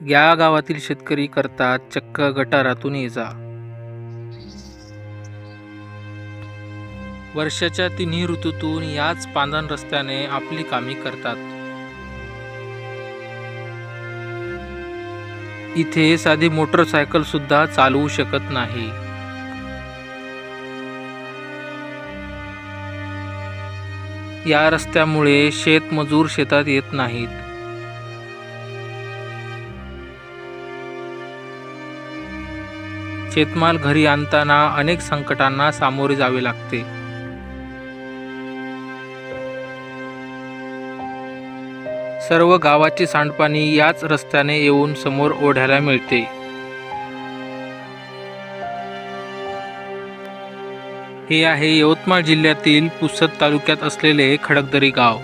या गावातील शेतकरी करतात चक्क गटारातून ये जा वर्षाच्या तिन्ही ऋतूतून याच पांदण रस्त्याने आपली कामे करतात. इथे साधी मोटरसायकल सुद्धा चालवू शकत नाही. या रस्त्यामुळे शेतमजूर शेतात येत नाहीत. शेतमाल घरी आणताना अनेक संकटांना सामोरे जावे लागते. सर्व गावाचे सांडपाणी याच रस्त्याने येऊन समोर ओढ्याला मिळते. हे आहे यवतमाळ जिल्ह्यातील पुसद तालुक्यात असलेले खडकदरी गाव.